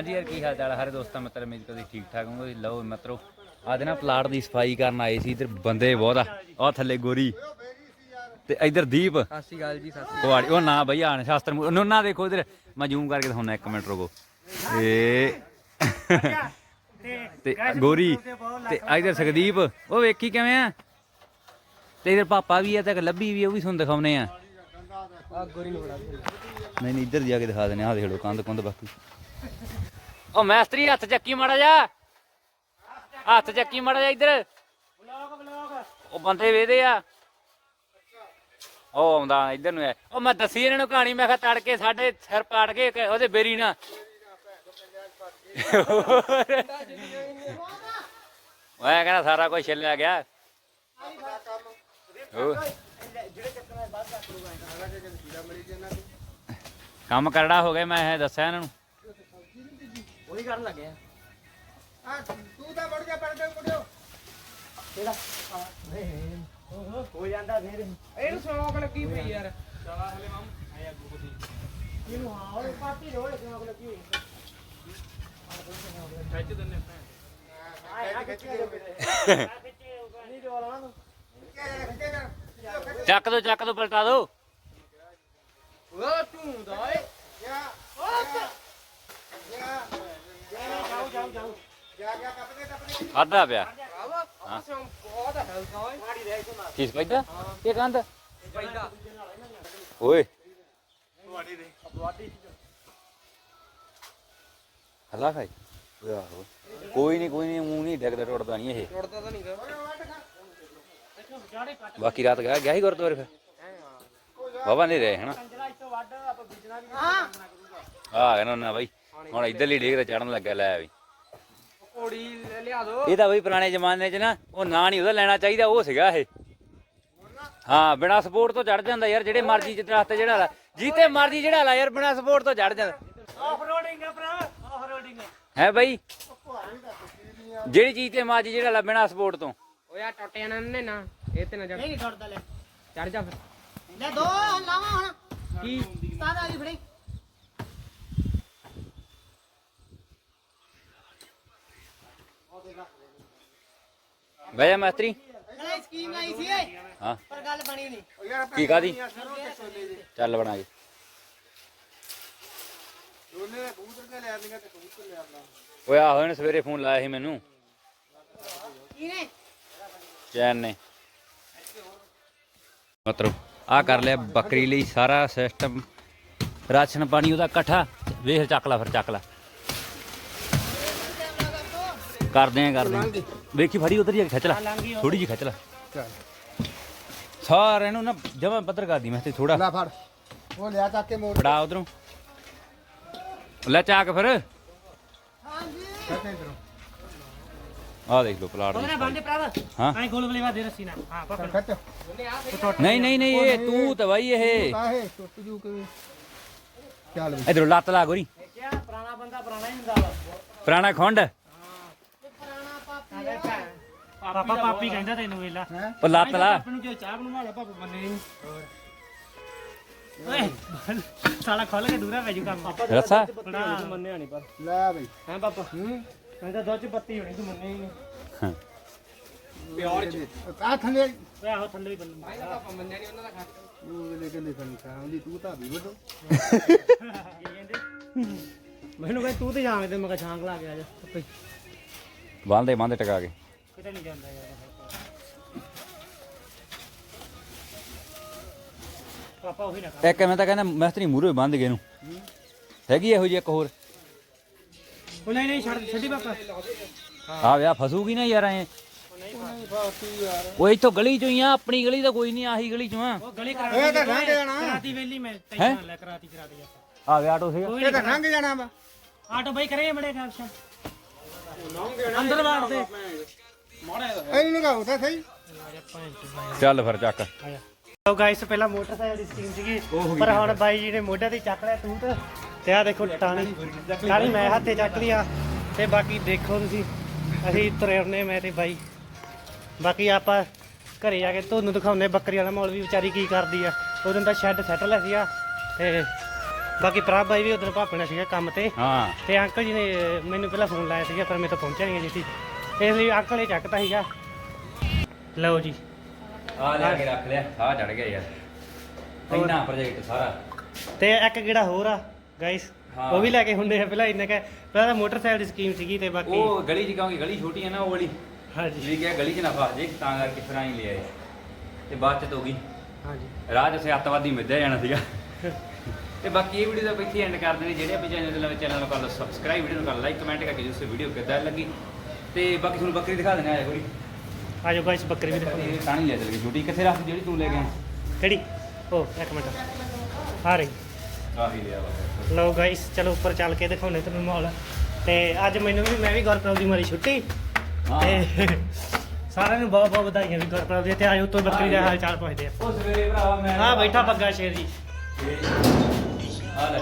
ਹਾਂਜੀ ਯਾਰ ਕੀ ਹਾਲ ਚਾਲ ਹੈ ਸਾਰੇ ਦੋਸਤਾਂ ਮਿੱਤਰ ਮੇਰੀ ਤੁਸੀਂ ਠੀਕ ਠਾਕ ਹੋਗੇ ਲਓ ਮਿੱਤਰੋ ਅੱਜ ਨਾ ਪਲਾਟ ਦੀ ਸਫ਼ਾਈ ਕਰਨ ਆਏ ਸੀ ਤੇ ਬੰਦੇ ਬਹੁਤ ਆ। ਉਹ ਥੱਲੇ ਗੋਰੀ ਤੇ ਇਧਰ ਦੀਪ। ਸਤਿ ਸ਼੍ਰੀ ਅਕਾਲ ਜੀ ਸਤਿ ਕੁਆੜੀ ਉਹ ਨਾ ਬਈ ਆਣ ਸ਼ਾਸਤਰ ਮੂ- ਉਹਨੂੰ ਨਾ ਦੇਖੋ ਇਧਰ ਮੈਂ ਜ਼ੂਮ ਕਰਕੇ ਦਿਖਾਉਣਾ ਇੱਕ ਮਿੰਟ ਰੁਕੋ। ਤੇ ਤੇ ਗੋਰੀ ਤੇ ਇਧਰ ਸੁਖਦੀਪ ਉਹ ਵੇਖੀ ਕਿਵੇਂ ਆ? ਤੇ ਇਧਰ ਪਾਪਾ ਵੀ ਆ ਤੇ ਲੱਭੀ ਵੀ ਆ, ਉਹ ਵੀ ਤੁਹਾਨੂੰ ਦਿਖਾਉਨੇ ਆ। ਆ ਗੋਰੀ ਨੂੰ ਬੜਾ ਨਹੀਂ ਨਹੀਂ ਇੱਧਰ ਜਾ ਕੇ ਦਿਖਾ ਦਿੰਦੇ ਆ ਦੇਖ ਲਓ ਕੰਧ ਕੁੰਧ ਬਾਕੀ। ਉਹ ਮੈਸਤਰੀ, ਹੱਥ ਚੱਕੀ ਮਾੜਾ ਜਾ ਹੱਥ ਚੱਕੀ ਮਾੜਾ ਜਾ ਇੱਧਰ। ਉਹ ਬੰਦੇ ਵੇਦੇ ਆ। ਉਹ ਆਉਂਦਾ ਇੱਧਰ ਨੂੰ ਉਹ ਮੈਂ ਦੱਸੀ ਇਹਨਾਂ ਨੂੰ ਕਹਾਣੀ, ਮੈਂ ਕਿਹਾ ਤੜਕੇ ਸਾਡੇ ਸਿਰ ਪਾੜ ਕੇ ਉਹਦੇ ਬੇਰੀ ਨਾ ਮੈਂ ਕਹਿੰਦਾ ਸਾਰਾ ਕੁਝ ਛਿੱਲਿਆ ਗਿਆ। ਕੰਮ ਕਰੜਾ ਹੋ ਗਿਆ, ਮੈਂ ਦੱਸਿਆ ਇਹਨਾਂ ਨੂੰ। ਉਹੀ ਕਰਨ ਲੱਗਿਆ ਤੂੰ ਤਾਂ ਵੜ ਗਿਆ ਪੜ ਕੇ ਕੁੜਿਓ ਕਿਹੜਾ? ਹੋ ਜਾਂਦਾ ਫੇਰ। ਇਹਨੂੰ ਸੌਂਕ ਲੱਗੀ ਪਈ ਯਾਰ। ਇਹਨੂੰ ਹਾਂ ਉਹ ਪਾਪੀ ਰੋੜ ਸੌਂਕ ਲੱਗੀ ਹੋਈ। ਖਿੱਚ ਦਿੰਨੇ ਆਏ ਆ ਖਿੱਚ ਨਹੀਂ ਜੋ ਲਾਣਾ ਤੂੰ। ਚੱਕ ਦੋ ਚੱਕ ਦੋ ਪਲਟਾ ਦੋ। ਉਹ ਤੂੰ ਦਾ ਏ। ਜਾਓ ਜਾਓ ਜਾਓ ਖਾਦਾ ਪਿਆ। ਕਿਸ ਪੈਦਾ ਇਹ ਓਏ। ਹੱਲਾ ਖਾਈ। ਆਹੋ। ਕੋਈ ਨਹੀਂ ਕੋਈ ਨਹੀਂ ਮੂੰਹ ਨਹੀਂ ਡਿੱਗਦਾ ਟੁੱਟਦਾ ਨਹੀਂ ਇਹ। ਟੁੱਟਦਾ ਤਾਂ ਨਹੀਂ ਗਾ। ਬਾਕੀ ਰਾਤ ਗਿਆ ਗਿਆ ਹੀ ਗੁਰਦੁਆਰੇ ਫਿਰ? ਬਾਬਾ ਨਹੀਂ ਰਹੇ ਹਨਾ? ਆ ਗਿਆ ਨਾ ਬਾਈ। ਹੁਣ ਇੱਧਰਲੀ ਡੇਗ ਤੇ ਚੜਨ ਲੱਗਾ ਲੈ ਵੀ। ਕੋੜੀ ਲਿਆ ਦੋ। ਇਹ ਤਾਂ ਬਈ ਪੁਰਾਣੇ ਜ਼ਮਾਨੇ 'ਚ ਨਾ ਉਹ ਨਾਂ ਨਹੀਂ ਉਹਦਾ ਲੈਣਾ ਚਾਹੀਦਾ ਉਹ ਸੀਗਾ ਇਹ। ਹਾਂ ਬਿਨਾ ਸਪੋਰਟ ਤੋਂ ਚੜ ਜਾਂਦਾ ਯਾਰ ਜਿਹੜੇ ਮਰਜ਼ੀ ਚ ਦਰਖਤ ਜਿਹੜਾ ਲਾ ਜੀਤੇ ਮਰਜ਼ੀ ਜਿਹੜਾ ਲਾ ਯਾਰ ਬਿਨਾ ਸਪੋਰਟ ਤੋਂ ਚੜ ਜਾਂਦਾ। ਆਫ ਰੋਡਿੰਗ ਆ ਭਰਾ ਆਫ ਰੋਡਿੰਗ ਹੈ ਬਈ। ਜਿਹੜੀ ਚੀਜ਼ ਤੇ ਮਰਜ਼ੀ ਜਿਹੜਾ ਲਾ ਬਿਨਾ ਸਪੋਰਟ ਤੋਂ। ਓਏ ਆ ਟੁੱਟ ਜਾਣਾ ਨੇ ਨਾ ਇਹ ਤੇ ਨਾ ਚੜ ਨਹੀਂ ਟੁੱਟਦਾ ਲੈ। ਚੜ ਜਾ ਫਿਰ। ਲੈ ਦੋ ਲਾਵਾਂ ਹੁਣ। ਕੀ? ਆ ਗਈ ਫੜੀ। ਬਹਿ ਜਾ ਮਾਸਟਰੀ ਨਾਲੇ ਸਕੀਮ ਆਈ ਸੀ ਏ ਹਾਂ। ਪਰ ਗੱਲ ਬਣੀ ਨਹੀਂ। ਕੀ ਕਾਦੀ ਚੱਲ ਬਣਾ ਕੇ ਦੋਨੇ ਨੇ ਕਬੂਤਰ ਕੇ ਲੈ ਆਂਦੀਆਂ ਤੇ ਕਬੂਤਰ ਲੈ ਆਂਦਾ ਓਏ ਆਹੋ ਇਹਨੇ ਸਵੇਰੇ ਫੋਨ ਲਾਇਆ ਸੀ ਮੈਨੂੰ। ਕਿਹਨੇ? ਚੈਨ ਨੇ। ਮਤਲਬ ਆ ਕਰ ਲਿਆ ਬੱਕਰੀ ਲਈ ਸਾਰਾ ਸਿਸਟਮ ਰਾਸ਼ਨ ਪਾਣੀ ਉਹਦਾ ਇਕੱਠਾ। ਵੇਖ ਚੱਕ ਲਾ ਫਿਰ ਚੱਕ ਲਾ। ਕਰਦੇ ਆ ਕਰਦੇ ਆ। ਵੇਖੀ ਫੜੀ ਉਧਰ ਜਾ ਕੇ ਖਿੱਚ ਲਾ। ਥੋੜੀ ਜਿਹੀ ਖਿੱਚ ਲਾ। ਸਾਰਿਆਂ ਨੂੰ ਨਾ ਜਮਾ ਪੱਤਰ ਕਰਦੀ ਮੈਂ ਤੇ ਥੋੜਾ ਲੈ ਫੜ। ਉਹ ਲਿਆ ਚੱਕ ਕੇ ਮੋੜ। ਫੜਾ ਉਧਰੋਂ। ਲੈ ਚਾਕ ਫਿਰ। ਇਧਰੋਂ। ਆਹ ਦੇਖ ਲਓ ਪਲਾਟ ਦੀ ਬੰਦੇ ਭਰਾ ਹਾਂ। ਐ ਗੋਲ ਗੋਲੇ ਵਾ ਦੇ ਰੱਸੀ ਨਾ ਹਾਂ ਪਕੜ ਖੱਟ ਨਹੀਂ ਨਹੀਂ ਨਹੀਂ ਇਹ ਤੂੰ ਤਾਂ ਬਾਈ ਇਹ। ਕਾਹੇ ਟੁੱਟ ਜੂ ਕਿ ਚੱਲ ਵੀ। ਇਧਰੋਂ ਲੱਤ ਲਾ ਗੋਰੀ। ਕਿਆ ਪੁਰਾਣਾ ਬੰਦਾ ਪੁਰਾਣਾ ਹੀ ਹੁੰਦਾ ਪੁਰਾਣਾ ਖੁੰਡ। ਪਾਪਾ ਪਾਪੀ ਕਹਿੰਦਾ ਤੈਨੂੰ ਵੇਲਾ। ਹੈ? ਉਹ ਲੱਤ ਲਾ ਪਾਪਾ ਨੂੰ ਜੋ ਚਾਹ ਬਣਵਾ ਲੈ ਪਾਪਾ ਬੰਨੇ ਨਹੀਂ। ਓਏ ਸਾਲਾ ਖੋਲ ਕੇ ਦੂਰਾ ਪੈ ਜੂ ਕੰਮ। ਰੱਸਾ। ਮੰਨਿਆ ਨਹੀਂ ਪਰ। ਲੈ ਬਈ। ਹਾਂ ਪਾਪਾ? ਹੂੰ। ਕਹਿੰਦਾ ਦੁੱਧ ਚ ਬੱਤੀ ਹੋਣੀ ਤੂੰ ਮੰਨਿਆ ਹੀ ਨਹੀਂ। ਪਿਓਰ ਚ। ਆ ਥੱਲੇ। ਆਹੋ ਥੱਲੇ ਹੀ ਬੰਨ ਪਾਪਾ ਮੰਨਿਆ ਨਹੀਂ ਉਹਨਾਂ ਦਾ ਖਾ ਉਹ ਲੈ ਕੇ ਲੈ ਸੰਖਾ ਆਉਂਦੀ ਤੂੰ ਤਾਂ ਵੀ ਵੱਡੋ ਮੈਨੂੰ ਕਹਿੰਦਾ ਤੂੰ ਤੇ ਜਾਵੇਂ ਤੇ ਮੈਂ ਕਿਹਾ ਛਾਂਗ ਲਾ ਕੇ ਆ ਜਾ ਬਾਂਦੇ ਬਾਂਦੇ ਟਕਾ ਕੇ। ਕਿਤੇ ਨਹੀਂ ਜਾਂਦਾ ਯਾਰ ਪਾਪਾ ਉਹੀ ਨਾ ਕਰ ਇੱਕ ਮੈਂ ਤਾਂ ਕਹਿੰਦਾ ਮਿਸਤਰੀ ਮੂਰੇ ਬੰਦ ਗਏ ਨੂੰ ਹੈਗੀ ਇਹੋ ਜਿਹੀ ਇੱਕ ਹੋਰ? ਉਹ ਨਹੀਂ ਨਹੀਂ ਛੱਡ ਛੱਡੀ ਪਾਪਾ ਆ ਵਿਆਹ ਫਸੂਗੀ ਨਾ ਯਾਰ ਐ। ਉਹ ਇੱਥੋਂ ਗਲੀ ਚੋਂ ਹੀ ਆ ਆਪਣੀ ਗਲੀ ਤਾਂ ਕੋਈ ਨਹੀਂ ਆਹੀ ਗਲੀ ਚੋਂ ਆ। ਉਹ ਗਲੀ ਕਰਾ ਇਹ ਤਾਂ ਲੰਘ ਜਾਣਾ। ਕਰਾਤੀ ਵੇਲੀ ਮੈਂ ਟੈਨਸ਼ਨ ਲੈ ਕਰਾਤੀ ਕਰਾਤੀ ਆਪਾਂ। ਆ ਵਿਆਹ ਆਟੋ ਸੀਗਾ। ਇਹ ਤਾਂ ਲੰਘ ਜਾਣਾ ਵਾ। ਆਟੋ ਬਾਈ ਕਰੇ ਬੜੇ ਕਾਪਸ਼ਨ ਅੰਦਰ ਵਾੜ ਦੇ। ਇਹ ਨਹੀਂ ਕਹੋ ਤਾਂ ਸਹੀ। ਚੱਲ ਫਿਰ ਚੱਕ। ਲੋ ਗਾਇਸ ਪਹਿਲਾਂ ਮੋਟਰਸਾਈਕਲ ਦੀ ਸਕੀਮ ਸੀਗੀ ਪਰ ਹੁਣ ਬਾਈ ਜੀ ਨੇ ਮੋਢੇ ਤੇ ਚੱਕ ਲਿਆ ਤੂੰ ਤੇ। ਆ ਦੇਖੋ ਟਾਣੀ। ਟਾਣੀ ਮੈਂ ਹੱਥੇ ਚੱਕ ਲਈ ਆ ਤੇ ਬਾਕੀ ਦੇਖੋ ਤੁਸੀਂ ਅਸੀਂ ਤੁਰੇ ਹੁੰਨੇ ਮੈਂ ਤੇ ਬਾਈ। ਬਾਕੀ ਆਪਾਂ ਘਰੇ ਜਾ ਕੇ ਤੁਹਾਨੂੰ ਦਿਖਾਉਨੇ ਬੱਕਰੀ ਵਾਲਾ ਮੌਲ ਵੀ ਵਿਚਾਰੀ ਕੀ ਕਰਦੀ ਆ। ਉਹ ਦਿਨ ਤਾਂ ਸ਼ੈੱਡ ਸੈੱਟ ਲਿਆ ਸੀਗਾ। ਤੇ ਬਾਕੀ ਪ੍ਰਭ ਬਾਈ ਵੀ ਉਧਰ ਭਾਪਣਾ ਸੀਗਾ ਕੰਮ ਤੇ। ਹਾਂ। ਤੇ ਅੰਕਲ ਜੀ ਨੇ ਮੈਨੂੰ ਪਹਿਲਾਂ ਫੋਨ ਲਾਇਆ ਸੀਗਾ ਪਰ ਮੇਰੇ ਤੋਂ ਪਹੁੰਚਿਆ ਨਹੀਂ ਜੀ ਇਸ ਲਈ ਅੰਕਲ ਚੱਕਤਾ ਸੀਗਾ। ਲਓ ਜੀ। ਆ ਲਿਆ ਕੇ ਰੱਖ ਲਿਆ ਸਾਹ ਚੜ ਗਿਆ ਯਾਰ। ਇੰਨਾ ਪ੍ਰੋਜੈਕਟ ਸਾਰਾ। ਤੇ ਇੱਕ ਕਿਹੜਾ ਹੋਰ ਆ ਗਾਇਸ। ਉਹ ਵੀ ਲੈ ਕੇ ਹੁੰਦੇ ਆ ਪਹਿਲਾਂ ਇੰਨਾ ਕਿ। ਪਹਿਲਾਂ ਤਾਂ ਮੋਟਰਸਾਈਕਲ ਦੀ ਸਕੀਮ ਸੀਗੀ ਤੇ ਬਾਕੀ ਉਹ ਗਲੀ ਚ ਕਿਉਂਕਿ ਗਲੀ ਛੋਟੀ ਹੈ ਨਾ ਉਹ ਵਾਲੀ। ਹਾਂਜੀ। ਵੀ ਗਿਆ ਗਲੀ ਚ ਨਾ ਫਸ ਜੇ ਤਾਂ ਕਰਕੇ ਫਿਰ ਆਈ ਲਿਆਏ। ਤੇ ਬਾਅਦ ਚ ਹੋ ਗਈ ਹਾਂਜੀ ਰਾਜ ਸੇ ਅੱਤਵਾਦੀ ਮਿੱਧਿਆ ਜਾਣਾ ਸੀਗਾ। ਤੇ ਬਾਕੀ ਇਹ ਵੀਡੀਓ ਦਾ ਇੱਥੇ ਐਂਡ ਕਰਦੇ ਨੇ ਜਿਹੜੇ ਵੀ ਚੈਨਲ ਦੇ ਨਵੇਂ ਚੈਨਲ ਨੂੰ ਕਰ ਲਓ ਸਬਸਕ੍ਰਾਈਬ ਵੀਡੀਓ ਨੂੰ ਕਰ ਲਾਈਕ ਕਮੈਂਟ ਕਰਕੇ ਜਿਸ ਵੀਡੀਓ ਕਿੱਦਾਂ ਲੱਗੀ। ਤੇ ਬਾਕੀ ਤੁਹਾਨੂੰ ਬੱਕਰੀ ਦਿਖਾ ਦੇਣਾ ਆਇਆ ਕੋਈ ਆਜੋ ਗਾਇਸ ਬੱਕਰੀ ਵੀ ਦੇਖੋ ਟਾਣੀ ਲੈ ਚਲ ਗਈ ਛੋਟੀ ਕਿੱਥੇ ਰੱਖ ਜਿਹੜੀ ਤੂੰ ਲੈ ਗਿਆ ਕਿਹੜੀ? ਉਹ ਇੱਕ ਮਿੰਟ। ਆ ਰਹੀ। ਆਹੀ ਲਿਆ ਵਾ। ਲਓ ਗਾਇਸ ਚਲੋ ਉੱਪਰ ਚੱਲ ਕੇ ਦਿਖਾਉਣੇ ਤੁਹਾਨੂੰ ਮਾਹੌਲ। ਤੇ ਅੱਜ ਮੈਨੂੰ ਵੀ ਮੈਂ ਵੀ ਗੁਰਪ੍ਰਭ ਦੀ ਮਾਰੀ ਛੁੱਟੀ। ਹਾਂ। ਤੇ ਸਾਰਿਆਂ ਨੂੰ ਬਹੁਤ ਬਹੁਤ ਵਧਾਈਆਂ ਵੀ ਗੁਰਪ੍ਰਭ ਦੀ ਤੇ ਆਜੋ ਤੋਂ ਬੱਕਰੀ ਦਾ ਹਾਲ ਚਾਲ ਪੁੱਛਦੇ ਆ। ਉਹ ਸਵੇਰੇ ਭਰਾਵਾ ਮੈਂ ਆ ਬੈਠਾ ਪੱਗਾ ਸ਼ੇਰ ਜੀ। ਆ ਲੈ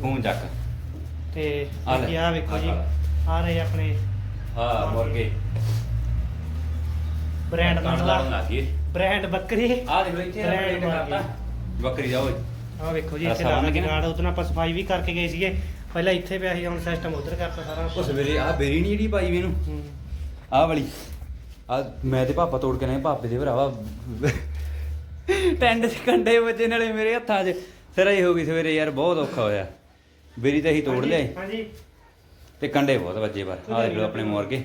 ਫੋਨ ਚੱਕ। ਤੇ ਆ ਆ ਵੇਖੋ ਜੀ ਆ। ਆ ਰਹੇ ਆਪਣੇ ਹਾਂ ਮੁਰਗੇ। ਬ੍ਰਾਂਡ ਕਾਣ ਮਸਲਾ ਲਾਉਣ ਲੱਗੀ ਬ੍ਰਾਂਡ ਬੱਕਰੀ। ਆ ਦੇਖ ਲੋ ਇੱਥੇ Brand ਰੈਡ ਮਾਰ ਕਰਤਾ ਬੱਕਰੀ ਦਾ ਓਏ। ਆ ਵੇਖੋ ਜੀ ਇੱਥੇ ਰਸਾ ਲਾ ਬੰਨ੍ਹ ਕੇ ਕੇ ਨਾ। ਨਾਲ ਉਤਨਾ ਆਪਾਂ ਸਫ਼ਾਈ ਵੀ ਕਰਕੇ ਗਏ ਸੀਗੇ। ਪਹਿਲਾਂ ਇੱਥੇ ਪਿਆ ਸੀ ਹੁਣ ਸਿਸਟਮ ਉਧਰ ਕਰਤਾ ਸਾਰਾ। ਉਹ ਸਵੇਰੇ ਆ ਬੇਰੀ ਨਹੀਂ ਜਿਹੜੀ ਪਾਈ ਵੀ ਇਹਨੂੰ ਹੂੰ। ਆਹ ਵਾਲੀ। ਆ ਮੈਂ ਤੇ ਪਾਪਾ ਤੋੜ ਕੇ ਨਹੀਂ ਪਾਪੇ ਦੇ ਭਰਾਵਾ। ਟੈਂਡ ਚ ਕੰਡੇ ਵੱਜੇ ਨਾਲੇ ਮੇਰੇ ਹੱਥਾਂ 'ਚ। ਸਿਰਾਈ ਹੋ ਗਈ ਸਵੇਰੇ ਯਾਰ ਬਹੁਤ ਔਖਾ ਹੋਇਆ। ਬੇਰੀ ਤਾਂ ਅਸੀਂ ਤੋੜ ਹਾਂਜੀ। ਤੇ ਕੰਡੇ ਬਹੁਤ ਵੱਜੇ ਪਰ ਆ ਦੇਖ ਲਓ ਆਪਣੇ ਮੁਰਗੇ।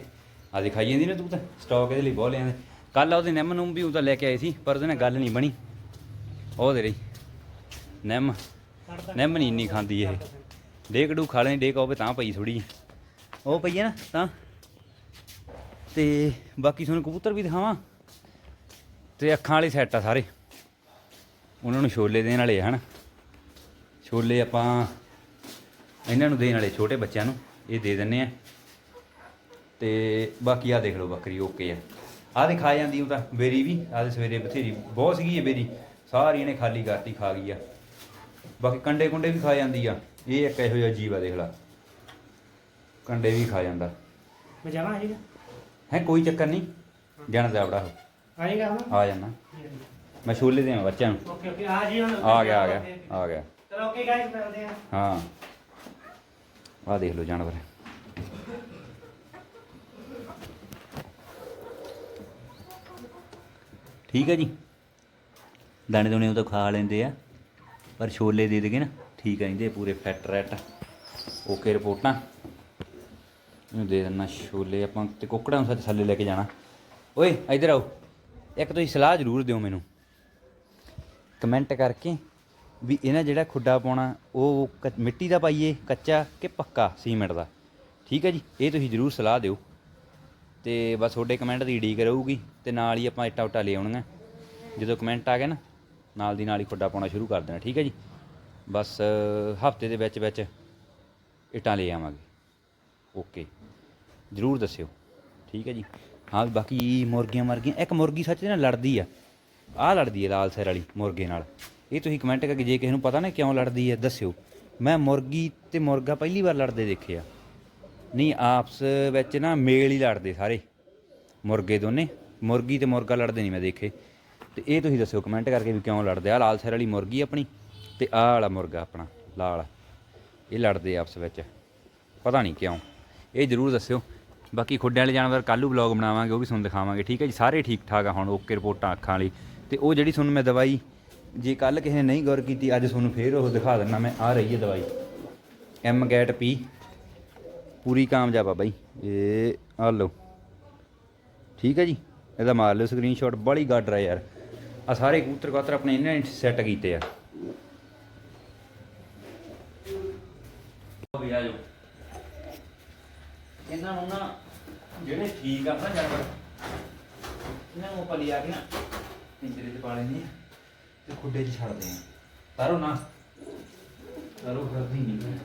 ਆ ਦਿਖਾਈ ਜਾਂਦੀ ਨਾ ਤੂੰ ਤਾਂ ਸਟਾਕ ਇਹਦੇ ਲਈ ਬਹੁਤ ਲਿਆਂਦੇ। ਕੱਲ ਉਹਦੇ ਨਿੰਮ ਨੂੰ ਵੀ ਉਹ ਤਾਂ ਲੈ ਕੇ ਆਏ ਸੀ, ਪਰ ਉਹਦੇ ਨਾਲ ਗੱਲ ਨਹੀਂ ਬਣੀ। ਉਹ ਦੇ ਰਹੀ, ਨਿੰਮ। ਨਿੰਮ ਨਹੀਂ ਇੰਨੀ ਖਾਂਦੀ ਇਹ। ਡੇਕ ਡੂ ਖਾ ਲੈਣੀ ਡੇਕ ਹੋਵੇ ਤਾਂ ਪਈ ਥੋੜੀ ਉਹ ਪਈ ਹੈ ਨਾ, ਤਾਂ। ਤੇ ਬਾਕੀ ਤੁਹਾਨੂੰ ਕਬੂਤਰ ਵੀ ਦਿਖਾਵਾਂ। ਤੇ ਅੱਖਾਂ ਵਾਲੇ ਸੈੱਟ ਆ ਸਾਰੇ। ਉਹਨਾਂ ਨੂੰ ਛੋਲੇ ਦੇਣ ਵਾਲੇ ਆ, ਹਨ। ਛੋਲੇ ਆਪਾਂ, ਇਹਨਾਂ ਨੂੰ ਦੇਣ ਵਾਲੇ, ਛੋਟੇ ਬੱਚਿਆਂ ਨੂੰ। ਇਹ ਦੇ ਦਿੰਨੇ ਆ। ਤੇ ਬਾਕੀ ਆ ਦੇਖ ਲਓ ਬੱਕਰੀ ਓਕੇ ਆ। ਆ ਦਿਖਾ ਜਾਂਦੀ ਉਹ ਤਾਂ ਬੇਰੀ ਵੀ ਆਹ ਦੇ ਸਵੇਰੇ ਬਥੇਰੀ ਬਹੁਤ ਸੀਗੀ ਇਹ ਬੇਰੀ। ਸਾਰੀ ਇਹਨੇ ਖਾਲੀ ਕਰਤੀ ਖਾ ਗਈ ਆ। ਬਾਕੀ ਕੰਡੇ ਕੁੰਡੇ ਵੀ ਖਾ ਜਾਂਦੀ ਆ। ਇਹ ਇੱਕ ਇਹੋ ਜਿਹਾ ਜੀਵ ਆ ਦੇਖ ਲਾ। ਕੰਡੇ ਵੀ ਖਾ ਜਾਂਦਾ। ਮੈਂ ਜਾਣਾ ਆਏਗਾ? ਹੈ ਕੋਈ ਚੱਕਰ ਨਹੀਂ। ਜਾਣਾ ਦਾ ਬੜਾ ਆਏਗਾ ਹੁਣ? ਆ ਜਾਣਾ। ਮੈਂ ਛੋਲੇ ਦੇਵਾਂ ਬੱਚਿਆਂ ਨੂੰ। ਓਕੇ ਓਕੇ ਆ ਜੀ ਹੁਣ। ਆ ਗਿਆ ਆ ਗਿਆ ਆ ਗਿਆ। ਚਲੋ ਓਕੇ ਗਾਇਸ ਮਿਲਦੇ ਆ। ਹਾਂ। ਆਹ ਦੇਖ ਲਓ ਜਾਨਵਰ। ਠੀਕ ਹੈ ਜੀ? ਦਾਣੇ ਦੋਣੇ ਉਹ ਤਾਂ ਖਾ ਲੈਂਦੇ ਆ। ਪਰ ਛੋਲੇ ਦੇ ਦੇਗੇ ਨਾ, ਠੀਕ ਰਹਿੰਦੇ ਪੂਰੇ ਫਿੱਟ ਰੈਟ। ਓਕੇ ਰਿਪੋਰਟਾਂ। ਇਹਨੂੰ ਦੇ ਦੇਣਾ ਛੋਲੇ, ਆਪਾਂ ਤੇ ਕੁੱਕੜਾਂ ਨੂੰ ਸੱਚ ਥੱਲੇ ਲੈ ਕੇ ਜਾਣਾ। ਓਏ, ਇੱਧਰ ਆਓ। ਇੱਕ ਤੁਸੀਂ ਸਲਾਹ ਜ਼ਰੂਰ ਦਿਓ ਮੈਨੂੰ। ਕਮੈਂਟ ਕਰਕੇ ਵੀ ਇਹਨਾਂ ਜਿਹੜਾ ਖੁੱਡਾ ਪਾਉਣਾ, ਉਹ ਕ- ਮਿੱਟੀ ਦਾ ਪਾਈਏ, ਕੱਚਾ ਕਿ ਪੱਕਾ ਸੀਮੈਂਟ ਦਾ? ਠੀਕ ਹੈ ਜੀ, ਇਹ ਤੁਸੀਂ ਜ਼ਰੂਰ ਸਲਾਹ ਦਿਓ। ਤੇ ਬਸ ਤੁਹਾਡੇ ਕਮੈਂਟ ਦੀ ਡੀਕ ਰਹੂਗੀ, ਤੇ ਨਾਲ ਹੀ ਆਪਾਂ ਇੱਟਾਂ ਉੱਟਾਂ ਲੈ ਆਉਣੀਆਂ। ਜਦੋਂ ਕਮੈਂਟ ਆ ਗਏ ਨਾ, ਨਾਲ ਦੀ ਨਾਲ ਹੀ ਖੁੱਡਾ ਪਾਉਣਾ ਸ਼ੁਰੂ ਕਰ ਦੇਣਾ, ਠੀਕ ਹੈ ਜੀ। ਬਸ, ਹਫ਼ਤੇ ਦੇ ਵਿੱਚ ਵਿੱਚ ਇੱਟਾਂ ਲੈ ਆਵਾਂਗੇ। ਓਕੇ। ਜ਼ਰੂਰ ਦੱਸਿਓ। ਠੀਕ ਹੈ ਜੀ। ਹਾਂ, ਬਾਕੀ ਮੁਰਗੀਆਂ ਮਰਗੀਆਂ ਇੱਕ ਮੁਰਗੀ ਸੱਚ ਨਾਲ ਲੜਦੀ ਆ। ਆਹ ਲੜਦੀ ਹੈ ਲਾਲ ਸਿਰ ਵਾਲੀ ਮੁਰਗੇ ਨਾਲ। ਇਹ ਤੁਸੀਂ ਕਮੈਂਟ ਕਰਕੇ ਜੇ ਕਿਸੇ ਨੂੰ ਪਤਾ ਨਾ ਕਿਉਂ ਲੜਦੀ ਹੈ, ਦੱਸਿਓ। ਮੈਂ ਮੁਰਗੀ ਤੇ ਮੁਰਗਾ ਪਹਿਲੀ ਵਾਰ ਲੜਦੇ ਦੇਖੇ ਆ ਨਹੀਂ, ਆਪਸ ਵਿੱਚ ਨਾ ਮੇਲ ਹੀ ਲੜਦੇ ਸਾਰੇ। ਮੁਰਗੇ ਦੋਨੇ, ਮੁਰਗੀ ਤੇ ਮੁਰਗਾ ਲੜਦੇ ਨਹੀਂ ਮੈਂ ਦੇਖੇ। ਤੇ ਇਹ ਤੁਸੀਂ ਦੱਸਿਓ ਕਮੈਂਟ ਕਰਕੇ ਵੀ ਕਿਉਂ ਲੜਦੇ ਆ। ਲਾਲ ਸਿਰ ਵਾਲੀ ਮੁਰਗੀ ਆਪਣੀ ਤੇ ਆਹ ਵਾਲਾ ਮੁਰਗਾ ਆਪਣਾ, ਲਾਲ। ਇਹ ਲੜਦੇ ਆਪਸ ਵਿੱਚ। ਪਤਾ ਨਹੀਂ ਕਿਉਂ। ਇਹ ਜ਼ਰੂਰ ਦੱਸਿਓ। ਬਾਕੀ ਖੁੱਡਿਆਂ ਵਾਲੇ ਜਾਨਵਰ ਕੱਲ੍ਹ ਵਲੌਗ ਬਣਾਵਾਂਗੇ, ਉਹ ਵੀ ਤੁਹਾਨੂੰ ਦਿਖਾਵਾਂਗੇ। ਠੀਕ ਹੈ ਜੀ, ਸਾਰੇ ਠੀਕ ਠਾਕ ਆ ਹੁਣ ਓਕੇ ਰਿਪੋਰਟਾਂ ਅੱਖਾਂ ਵਾਲੀ। ਤੇ ਉਹ ਜਿਹੜੀ ਤੁਹਾਨੂੰ ਮੈਂ ਦਵਾਈ ਜੇ ਕੱਲ ਕਿਸੇ ਨੇ ਨਹੀਂ ਗੌਰ ਕੀਤੀ, ਅੱਜ ਤੁਹਾਨੂੰ ਫੇਰ ਉਹ ਦਿਖਾ ਦਿੰਦਾ ਮੈਂ। ਆ ਰਹੀ ਹੈ ਦਵਾਈ। ਐਮ ਗੈਟ ਪੀ ਪੂਰੀ ਕਾਮਯਾਬ ਆ ਬਾਈ। ਇਹ ਆ ਲਓ। ਠੀਕ ਹੈ ਜੀ? ਇਹਦਾ ਮਾਰ ਲਿਓ ਸਕਰੀਨਸ਼ਾਟ ਬੜੀ ਗੱਡ ਰਿਹਾ ਯਾਰ। ਆ ਸਾਰੇ ਕਬੂਤਰ ਕਬੂਤਰ ਆਪਣੇ ਇਹਨਾਂ ਨੇ ਸੈੱਟ ਕੀਤੇ ਆ। ਵੀ ਆ ਜਾਓ। ਇਹਨਾਂ ਨੂੰ ਨਾ ਜਿਹੜੇ ਠੀਕ ਆ ਨਾ ਜਾਨਵਰ, ਇਹਨਾਂ ਨੂੰ ਆਪਾਂ ਲਿਆ ਕੇ ਨਾ ਪਿੰਜਰੇ 'ਚ ਪਾ ਲੈਂਦੇ ਆ ਤੇ ਖੁੱਡੇ 'ਚ ਛੱਡਦੇ ਆ ਤਾਰੋ ਨਾ ਤਾਰੋ ਕਰਦੀ ਨਹੀਂ ਮੈਂ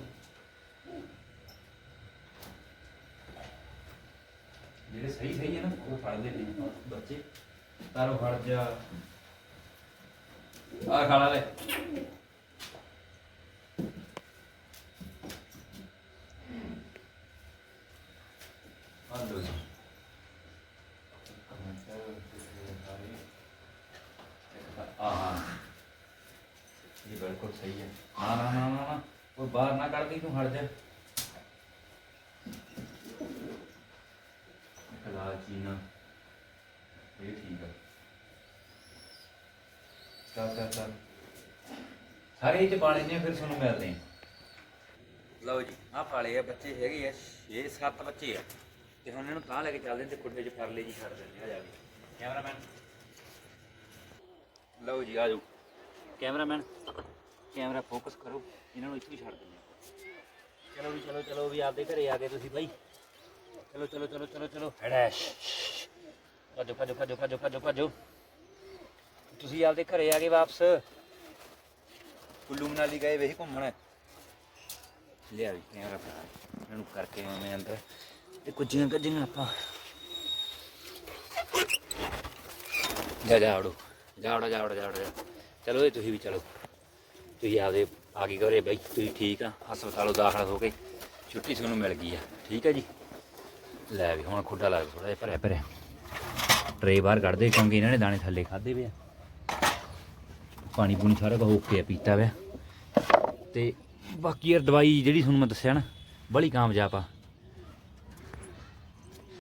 ਜਿਹੜੇ ਸਹੀ ਸਹੀ ਹੈ ਨਾ ਉਹ ਫੜਦੇ ਨੇ ਬੱਚੇ ਤਾਰੋ ਫੜ ਜਾ ਆ ਖਾਲਾ ਲੈ ਆ ਲੋ ਜੀ ਆ ਹਾਂ ਇਹ ਬਿਲਕੁਲ ਸਹੀ ਹੈ। ਨਾ ਨਾ ਨਾ ਨਾ, ਨਾ ਬਾਹਰ ਨਾ ਕੱਢਦੀ ਤੂੰ ਹਟ ਜਾ। ਕਲਾ ਚੀਨਾ ਇਹ ਠੀਕ ਆ। ਚੱਲ ਚੱਲ ਚੱਲ। ਸਾਰੇ ਚ ਪਾਣੇ ਨੇ ਫਿਰ ਤੁਹਾਨੂੰ ਮਿਲਦੇ ਆ। ਲਓ ਜੀ ਆਹ ਪਾਲੇ ਆ ਬੱਚੇ ਹੈਗੇ ਆ 6-7 ਬੱਚੇ ਆ। ਤੇ ਹੁਣ ਇਹਨੂੰ ਤਾਂ ਲੈ ਕੇ ਚੱਲਦੇ ਤੇ ਖੁੱਡੇ 'ਚ ਫੜ ਲਈ ਜੀ ਛੱਡ ਦਿੰਦੇ ਆ ਜਾ ਕੇ। ਕੈਮਰਾਮੈਨ। ਲਓ ਜੀ ਆ ਜਾਓ। ਕੈਮਰਾਮੈਨ, ਕੈਮਰਾ ਫੋਕਸ ਕਰੋ, ਇਹਨਾਂ ਨੂੰ ਇੱਥੇ ਹੀ ਛੱਡ ਦਿੰਦੇ ਆ ਚਲੋ ਵੀ, ਚਲੋ ਚਲੋ ਵੀ, ਆਪਦੇ ਘਰੇ ਆ ਗਏ ਤੁਸੀਂ ਬਾਈ। ਚਲੋ ਚਲੋ ਚਲੋ ਚਲੋ ਚਲੋ। ਹੜੈਸ਼ ਭੱਜੋ ਭੱਜੋ ਭੱਜੋ ਭੱਜੋ ਭੱਜੋ ਭੱਜੋ। ਤੁਸੀਂ ਆਪਦੇ ਘਰੇ ਆ ਗਏ ਵਾਪਸ। ਕੁੱਲੂ ਮਨਾਲੀ ਗਏ ਵੇਹੀ ਘੁੰਮਣ। ਲਿਆ ਵੀ ਕੈਮਰਾ ਫੜਾ ਇਹਨਾਂ ਨੂੰ ਕਰਕੇ ਆਉਂਦੇ ਅੰਦਰ। ਤੇ ਕੁੱਜੀਆਂ ਕੱਜੀਆਂ ਆਪਾਂ। ਜਾ ਜਾ ਆੜੋ ਜਾ ਆੜੋ ਜਾ ਆੜੋ ਜਾ ਆੜੋ ਜਾ। ਚਲੋ ਇਹ ਤੁਸੀਂ ਵੀ ਚਲੋ। ਤੁਸੀਂ ਆਪਦੇ ਆ ਗਏ ਘਰੇ ਬਈ ਤੁਸੀਂ ਠੀਕ ਆ, ਹਸਪਤਾਲੋਂ ਦਾਖਲ ਹੋ ਕੇ ਛੁੱਟੀ ਤੁਹਾਨੂੰ ਮਿਲ ਗਈ ਆ। ਠੀਕ ਆ ਜੀ? ਲੈ ਵੀ, ਹੁਣ ਖੁੱਡਾ ਲੱਗ ਥੋੜਾ ਜਿਹਾ ਭਰਿਆ ਭਰਿਆ। ਟਰੇ ਬਾਹਰ ਕੱਢਦੇ ਕਿਉਂਕਿ ਇਹਨਾਂ ਨੇ ਦਾਣੇ ਥੱਲੇ ਖਾਦੇ ਵੇ ਆ। ਪਾਣੀ ਪੂਣੀ ਸਾਰਾ ਕੁਝ ਓਕੇ ਆ, ਪੀਤਾ ਵੇ ਤੇ ਬਾਕੀ ਯਾਰ, ਦਵਾਈ ਜਿਹੜੀ ਤੁਹਾਨੂੰ ਮੈਂ ਦੱਸਿਆ ਨਾ, ਬੜੀ ਕਾਮਯਾਬ ਆ।